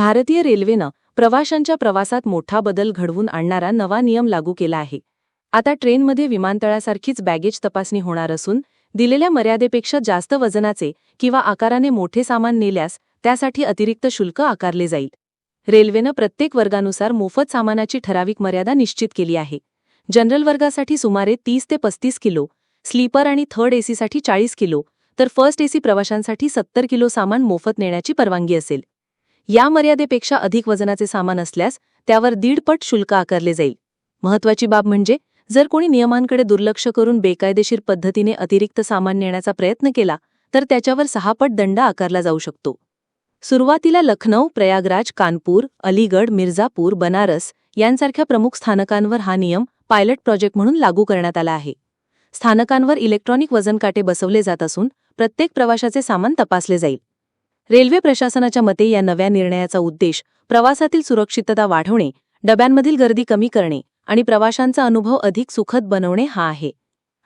भारतीय रेल्वेनं प्रवाशांच्या प्रवासात मोठा बदल घडवून आणणारा नवा नियम लागू केला आहे. आता ट्रेनमध्ये विमानतळासारखीच बॅगेज तपासणी होणार असून दिलेल्या मर्यादेपेक्षा जास्त वजनाचे किंवा आकाराने मोठे सामान नेल्यास त्यासाठी अतिरिक्त शुल्क आकारले जाईल. रेल्वेनं प्रत्येक वर्गानुसार मोफत सामानाची ठराविक मर्यादा निश्चित केली आहे. जनरल वर्गासाठी सुमारे तीस ते पस्तीस किलो स्लीपर आणि थर्ड एसीसाठी चाळीस किलो तर फर्स्ट एसी प्रवाशांसाठी सत्तर किलो सामान मोफत नेण्याची परवानगी असेल. या मर्यादेपेक्षा अधिक वजनाचे सामान असल्यास त्यावर दीडपट शुल्क आकारले जाईल. महत्वाची बाब म्हणजे जर कोणी नियमांकडे दुर्लक्ष करून बेकायदेशीर पद्धतीने अतिरिक्त सामान नेण्याचा प्रयत्न केला तर त्याच्यावर सहापट दंड आकारला जाऊ शकतो. सुरुवातीला लखनौ प्रयागराज कानपूर अलीगड मिर्झापूर बनारस यांसारख्या प्रमुख स्थानकांवर हा नियम पायलट प्रोजेक्ट म्हणून लागू करण्यात आला आहे. स्थानकांवर इलेक्ट्रॉनिक वजनकाटे बसवले जात असून प्रत्येक प्रवाशाचे सामान तपासले जाईल. रेल्वे प्रशासनाच्या मते या नव्या निर्णयाचा उद्देश प्रवासातील सुरक्षितता वाढवणे डब्यांमधील गर्दी कमी करणे आणि प्रवाशांचा अनुभव अधिक सुखद बनवणे हा आहे.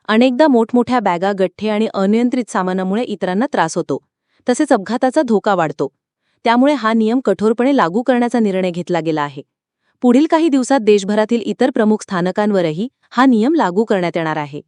अनेकदा मोठमोठ्या बॅगा गठ्ठे आणि अनियंत्रित सामानामुळे इतरांना त्रास होतो तसेच अपघाताचा धोका वाढतो. त्यामुळे हा नियम कठोरपणे लागू करण्याचा निर्णय घेतला गेला आहे. पुढील काही दिवसात देशभरातील इतर प्रमुख स्थानकांवरही हा नियम लागू करण्यात येणार आहे.